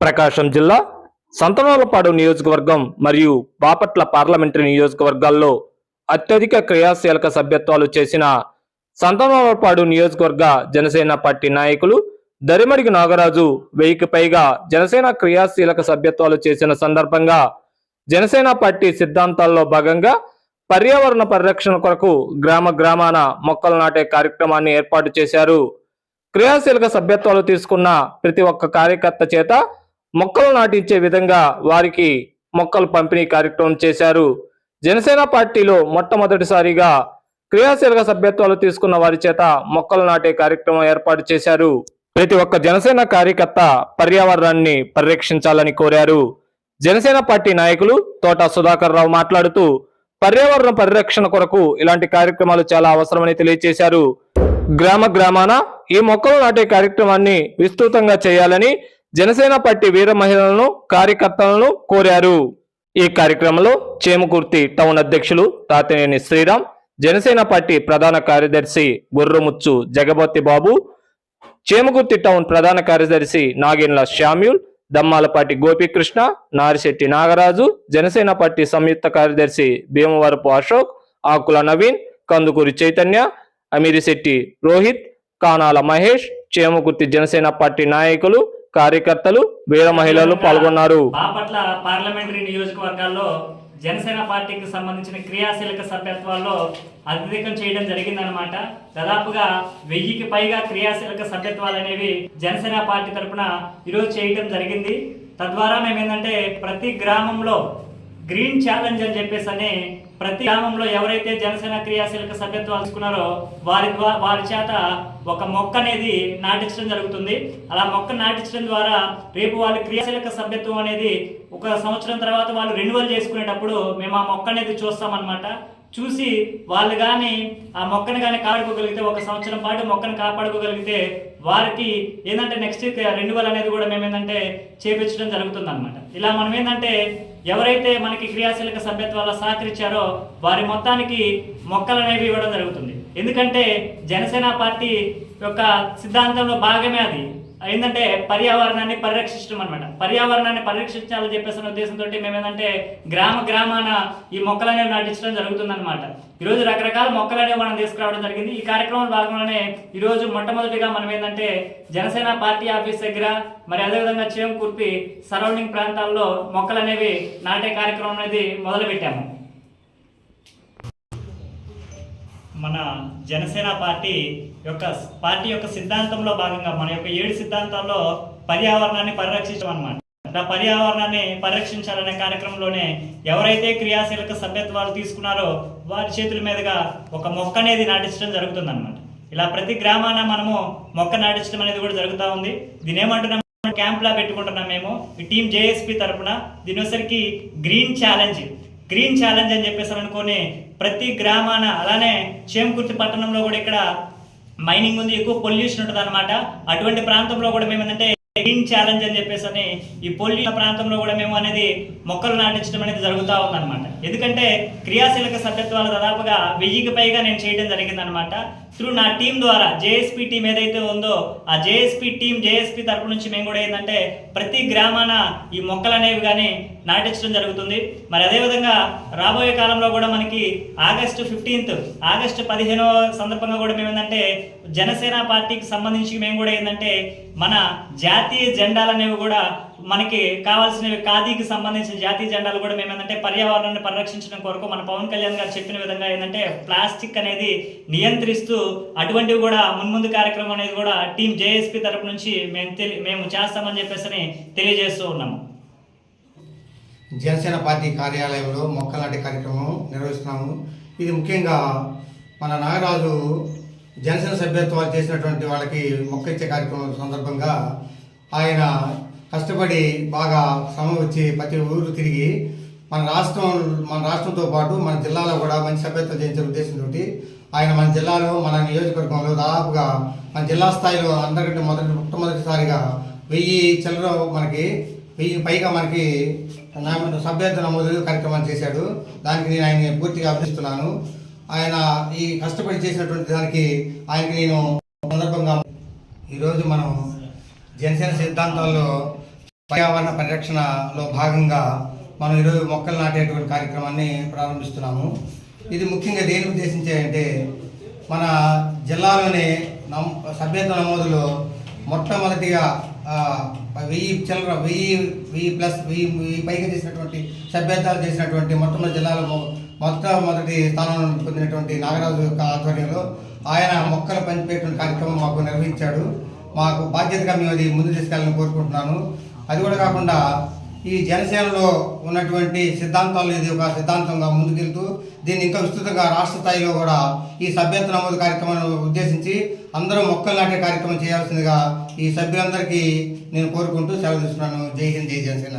ప్రకాశం జిల్లా సంతనోలపాడు నియోజకవర్గం మరియు బాపట్ల పార్లమెంటరీ నియోజకవర్గాల్లో అత్యధిక క్రియాశీలక సభ్యత్వాలు చేసిన సంతనోలపాడు నియోజకవర్గ జనసేన పార్టీ నాయకులు దరిమడికి నాగరాజు వెయ్యికి పైగా జనసేన క్రియాశీలక సభ్యత్వాలు చేసిన సందర్భంగా జనసేన పార్టీ సిద్ధాంతాల్లో భాగంగా పర్యావరణ పరిరక్షణ కొరకు గ్రామ గ్రామాన మొక్కలు నాటే కార్యక్రమాన్ని ఏర్పాటు చేశారు. క్రియాశీలక సభ్యత్వాలు తీసుకున్న ప్రతి ఒక్క కార్యకర్త చేత మొక్కలు నాటించే విధంగా వారికి మొక్కలు పంపిణీ కార్యక్రమం చేశారు. జనసేన పార్టీలో మొట్టమొదటిసారిగా క్రియాశీలక సభ్యత్వాలు తీసుకున్న వారి చేత మొక్కలు నాటే కార్యక్రమం ఏర్పాటు చేశారు. ప్రతి ఒక్క జనసేన కార్యకర్త పర్యావరణాన్ని పరిరక్షించాలని కోరారు. జనసేన పార్టీ నాయకులు తోట సుధాకర్ రావు మాట్లాడుతూ పర్యావరణ పరిరక్షణ కొరకు ఇలాంటి కార్యక్రమాలు చాలా అవసరమని తెలియజేశారు గ్రామ గ్రామాన ఈ మొక్కలు నాటే కార్యక్రమాన్ని విస్తృతంగా చేయాలని జనసేన పార్టీ వీర మహిళలను కార్యకర్తలను కోరారు. ఈ కార్యక్రమంలో చేమకుర్తి టౌన్ అధ్యక్షులు తాతినేని శ్రీరామ్ జనసేన పార్టీ ప్రధాన కార్యదర్శి గుర్రముచ్చు జగపతి బాబు చేమకుర్తి టౌన్ ప్రధాన కార్యదర్శి నాగేన్ల శామ్యూల్ దమ్మాలపాటి గోపీకృష్ణ నారిశెట్టి నాగరాజు జనసేన పార్టీ సంయుక్త కార్యదర్శి భీమవరపు అశోక్ ఆకుల నవీన్ కందుకూరి చైతన్య అమీరిశెట్టి రోహిత్ కానాల మహేష్ చేమకుర్తి జనసేన పార్టీ నాయకులు కార్యకర్తలు వీర మహిళలు పాల్గొన్నారు. బాపట్ల పార్లమెంటరీ నియోజకవర్గాల్లో జనసేన పార్టీకి సంబంధించిన క్రియాశీలక సభ్యత్వాల్లో అధికం చేయడం జరిగిందనమాట దాదాపుగా వెయ్యికి పైగా క్రియాశీలక సభ్యత్వాలు అనేవి జనసేన పార్టీ తరపున ఈరోజు చేయడం జరిగింది. తద్వారా మేము ఏంటంటే ప్రతి గ్రామంలో గ్రీన్ ఛాలెంజ్ అని చెప్పేసి అని ప్రతి గ్రామంలో ఎవరైతే జనసేన క్రియాశీలక సభ్యత్వం తీసుకున్నారో వారి ద్వారా వారి చేత ఒక మొక్క అనేది నాటించడం జరుగుతుంది. అలా మొక్క నాటించడం ద్వారా రేపు వాళ్ళ క్రియాశీలక సభ్యత్వం అనేది ఒక సంవత్సరం తర్వాత వాళ్ళు రెన్యువల్ చేసుకునేటప్పుడు మేము ఆ మొక్క అనేది చూస్తామన్నమాట. చూసి వాళ్ళు కానీ ఆ మొక్కను కానీ కాపాడుకోగలిగితే ఒక సంవత్సరం పాటు మొక్కను కాపాడుకోగలిగితే వారికి ఏంటంటే నెక్స్ట్ రెన్యువల్ అనేది కూడా మేము ఏంటంటే చేపించడం జరుగుతుంది అనమాట ఇలా మనం ఏంటంటే ఎవరైతే మనకి క్రియాశీలక సభ్యత్వాల సహకరించారో వారి మొత్తానికి మొక్కలు అనేవి ఇవ్వడం జరుగుతుంది. ఎందుకంటే జనసేన పార్టీ యొక్క సిద్ధాంతంలో భాగమే అది. ఏంటంటే పర్యావరణాన్ని పరిరక్షించడం అనమాట పర్యావరణాన్ని పరిరక్షించాలని చెప్పేసిన ఉద్దేశంతో మేము ఏంటంటే గ్రామ గ్రామాన ఈ మొక్కలు అనేవి నాటించడం జరుగుతుంది అనమాట ఈరోజు రకరకాల మొక్కలు అనేవి మనం తీసుకురావడం జరిగింది. ఈ కార్యక్రమం భాగంలోనే ఈరోజు మొట్టమొదటిగా మనం ఏంటంటే జనసేన పార్టీ ఆఫీస్ దగ్గర మరి అదేవిధంగా చేమకుర్తి సరౌండింగ్ ప్రాంతాల్లో మొక్కలు అనేవి నాటే కార్యక్రమం అనేది మొదలు మన జనసేన పార్టీ యొక్క పార్టీ యొక్క సిద్ధాంతంలో భాగంగా మన యొక్క ఏడు సిద్ధాంతాల్లో పర్యావరణాన్ని పరిరక్షించడం అనమాట ఆ పర్యావరణాన్ని పరిరక్షించాలనే కార్యక్రమంలోనే ఎవరైతే క్రియాశీలక సభ్యత్వాలు తీసుకున్నారో వారి చేతుల మీదుగా ఒక మొక్క అనేది నాటించడం జరుగుతుంది అనమాట ఇలా ప్రతి గ్రామాన మనము మొక్క నాటించడం అనేది కూడా జరుగుతూ ఉంది. దీని ఏమంటున్నాం క్యాంప్ లా పెట్టుకుంటున్నాం మేము. ఈ టీం జేఎస్పి తరపున దీని గ్రీన్ ఛాలెంజ్. గ్రీన్ ఛాలెంజ్ అని చెప్పేసి అనుకొని ప్రతి గ్రామాన అలానే చేమకుర్తి పట్టణంలో కూడా ఇక్కడ మైనింగ్ ఉంది ఎక్కువ పొల్యూషన్ ఉంటుంది అనమాట అటువంటి ప్రాంతంలో కూడా మేము ఏంటంటే గ్రీన్ ఛాలెంజ్ అని చెప్పేసి అని ఈ పొల్యూషన్ ప్రాంతంలో కూడా మేము అనేది మొక్కలు నాటించడం అనేది జరుగుతూ ఉందన్నమాట. ఎందుకంటే క్రియాశీలక సభ్యత్వాలు దాదాపుగా వెయ్యికి పైగా నేను చేయడం జరిగిందనమాట త్రూ నా టీం ద్వారా జేఎస్పీ టీం ఏదైతే ఉందో ఆ జేఎస్పీ టీం జేఎస్పీ తరపు నుంచి మేము కూడా ఏంటంటే ప్రతి గ్రామాన ఈ మొక్కలు అనేవి కానీ నాటించడం జరుగుతుంది. మరి అదేవిధంగా రాబోయే కాలంలో కూడా మనకి ఆగస్టు ఫిఫ్టీన్త్ ఆగస్టు పదిహేనో సందర్భంగా కూడా మేము ఏంటంటే జనసేన పార్టీకి సంబంధించి మేము కూడా ఏంటంటే మన జాతీయ జెండాలు అనేవి కూడా మనకి కావాల్సినవి ఖాదీకి సంబంధించిన జాతీయ జెండాలు కూడా మేము ఏంటంటే పర్యావరణాన్ని పరిరక్షించడం కొరకు మన పవన్ కళ్యాణ్ గారు చెప్పిన విధంగా ఏంటంటే ప్లాస్టిక్ అనేది నియంత్రిస్తూ అటువంటివి కూడా మున్ముందు కార్యక్రమం అనేది కూడా టీం జేఎస్పీ తరపు నుంచి మేము తెలి మేము చేస్తామని చెప్పేసి తెలియజేస్తూ ఉన్నాము. జనసేన పార్టీ కార్యాలయంలో మొక్కలు నాటే కార్యక్రమం నిర్వహిస్తున్నాము. ఇది ముఖ్యంగా మన నాగరాజు జనసేన సభ్యత్వాలు చేసినటువంటి వాళ్ళకి మొక్క ఇచ్చే కార్యక్రమం సందర్భంగా ఆయన కష్టపడి బాగా శ్రమ వచ్చి ప్రతి ఊరు తిరిగి మన రాష్ట్రం మన రాష్ట్రంతో పాటు మన జిల్లాలో కూడా మంచి సభ్యత్వం చేయించే ఉద్దేశంతో ఆయన మన జిల్లాలో మన నియోజకవర్గంలో దాదాపుగా మన జిల్లా స్థాయిలో అందరికంటే మొదటి మొట్టమొదటిసారిగా వెయ్యి చిల్లర మనకి వెయ్యి పైగా మనకి నామ సభ్యత్వ నమోదు కార్యక్రమం చేశాడు. దానికి నేను ఆయన పూర్తిగా అభినందిస్తున్నాను. ఆయన ఈ కష్టపడి చేసినటువంటి దానికి ఆయనకి నేను సందర్భంగా ఈరోజు మనం జనసేన సిద్ధాంతాల్లో పర్యావరణ పరిరక్షణలో భాగంగా మనం ఈరోజు మొక్కలు నాటేటువంటి కార్యక్రమాన్ని ప్రారంభిస్తున్నాము. ఇది ముఖ్యంగా దేని ఉద్దేశించే అంటే మన జిల్లాలోనే నమ్ సభ్యత్వ నమోదులో మొట్టమొదటిగా వెయ్యి చిల్లర వెయ్యి వెయ్యి ప్లస్ వెయ్యి వెయ్యి పైగా చేసినటువంటి సభ్యత్వాలు చేసినటువంటి మొట్టమొదటి జిల్లాలో మొట్టమొదటి స్థానంలో పొందినటువంటి నాగరాజు యొక్క ఆధ్వర్యంలో ఆయన మొక్కలు పంచిపెట్టిన కార్యక్రమం మాకు నిర్వహించాడు. మాకు బాధ్యతగా మేము అది ముందు తీసుకెళ్ళాలని కోరుకుంటున్నాను. అది కూడా కాకుండా ఈ జనసేనలో ఉన్నటువంటి సిద్ధాంతాలు ఇది ఒక సిద్ధాంతంగా ముందుకెళ్తూ దీన్ని ఇంకా విస్తృతంగా రాష్ట్ర స్థాయిలో కూడా ఈ సభ్యత్వ నమోదు కార్యక్రమాన్ని ఉద్దేశించి అందరూ మొక్కలు నాటే కార్యక్రమం చేయాల్సిందిగా ఈ సభ్యులందరికీ నేను కోరుకుంటూ సెలవు తీసుకున్నాను. జై హింద్ జై జనసేన.